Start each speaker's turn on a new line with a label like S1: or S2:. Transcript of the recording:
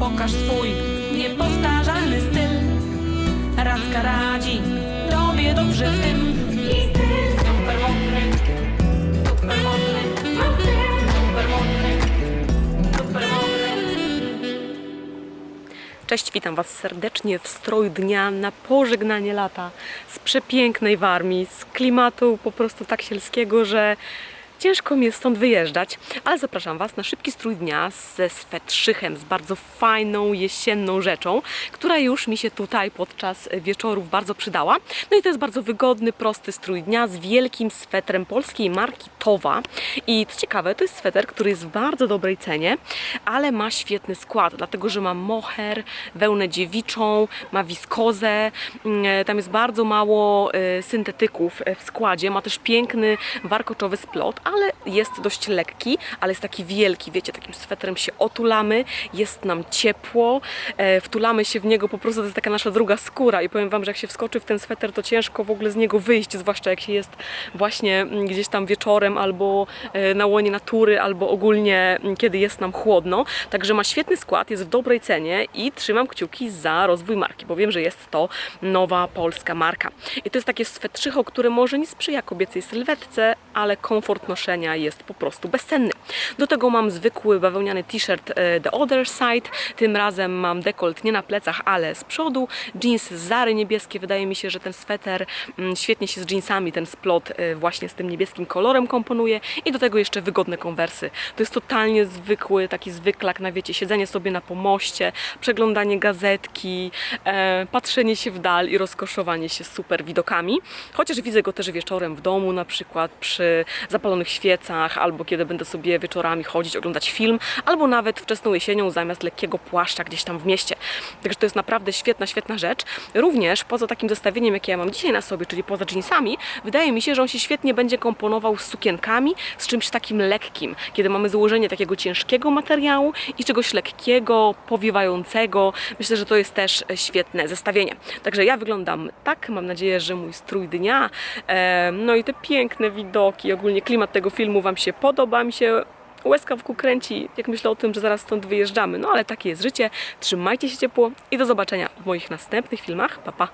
S1: pokaż swój niepowtarzalny styl. Radzka radzi tobie dobrze w tym. I styl super mądry, super mądry, ma styl super mądry, super mądry.
S2: Cześć, witam Was serdecznie w stroju dnia na pożegnanie lata z przepięknej Warmii, z klimatu po prostu tak sielskiego, że ciężko mi jest stąd wyjeżdżać, ale zapraszam Was na szybki strój dnia ze swetrzychem, z bardzo fajną jesienną rzeczą, która już mi się tutaj podczas wieczorów bardzo przydała. No i to jest bardzo wygodny, prosty strój dnia z wielkim swetrem polskiej marki Towa. I co ciekawe, to jest sweter, który jest w bardzo dobrej cenie, ale ma świetny skład, dlatego że ma moher, wełnę dziewiczą, ma wiskozę, mm, tam jest bardzo mało e, syntetyków e, w składzie, ma też piękny warkoczowy splot, ale jest dość lekki, ale jest taki wielki, wiecie, takim swetrem się otulamy, jest nam ciepło, e, wtulamy się w niego, po prostu to jest taka nasza druga skóra i powiem Wam, że jak się wskoczy w ten sweter, to ciężko w ogóle z niego wyjść, zwłaszcza jak się jest właśnie mm, gdzieś tam wieczorem albo e, na łonie natury, albo ogólnie mm, kiedy jest nam chłodno. Także ma świetny skład, jest w dobrej cenie i trzymam kciuki za rozwój marki, bo wiem, że jest to nowa polska marka. I to jest takie swetrzycho, które może nie sprzyja kobiecej sylwetce, ale komfort noszenia jest po prostu bezcenny. Do tego mam zwykły bawełniany t-shirt e, The Other Side, tym razem mam dekolt nie na plecach, ale z przodu, jeans z Zary niebieskie, wydaje mi się, że ten sweter mm, świetnie się z jeansami, ten splot e, właśnie z tym niebieskim kolorem komponuje i do tego jeszcze wygodne konwersy. To jest totalnie zwykły, taki zwyklak na wiecie, siedzenie sobie na pomoście, przeglądanie gazetki, e, patrzenie się w dal i rozkoszowanie się super widokami. Chociaż widzę go też wieczorem w domu, na przykład przy zapalonych świecach, albo kiedy będę sobie wieczorami chodzić, oglądać film, albo nawet wczesną jesienią zamiast lekkiego płaszcza gdzieś tam w mieście. Także to jest naprawdę świetna, świetna rzecz. Również poza takim zestawieniem, jakie ja mam dzisiaj na sobie, czyli poza jeansami, wydaje mi się, że on się świetnie będzie komponował z sukienkami, z czymś takim lekkim, kiedy mamy złożenie takiego ciężkiego materiału i czegoś lekkiego, powiewającego. Myślę, że to jest też świetne zestawienie. Także ja wyglądam tak, mam nadzieję, że mój strój dnia, e, no i te piękne widoki, ogólnie klimat tego filmu Wam się podoba, mi się łezka wokół kręci, jak myślę o tym, że zaraz stąd wyjeżdżamy. No ale takie jest życie. Trzymajcie się ciepło i do zobaczenia w moich następnych filmach. Pa, pa.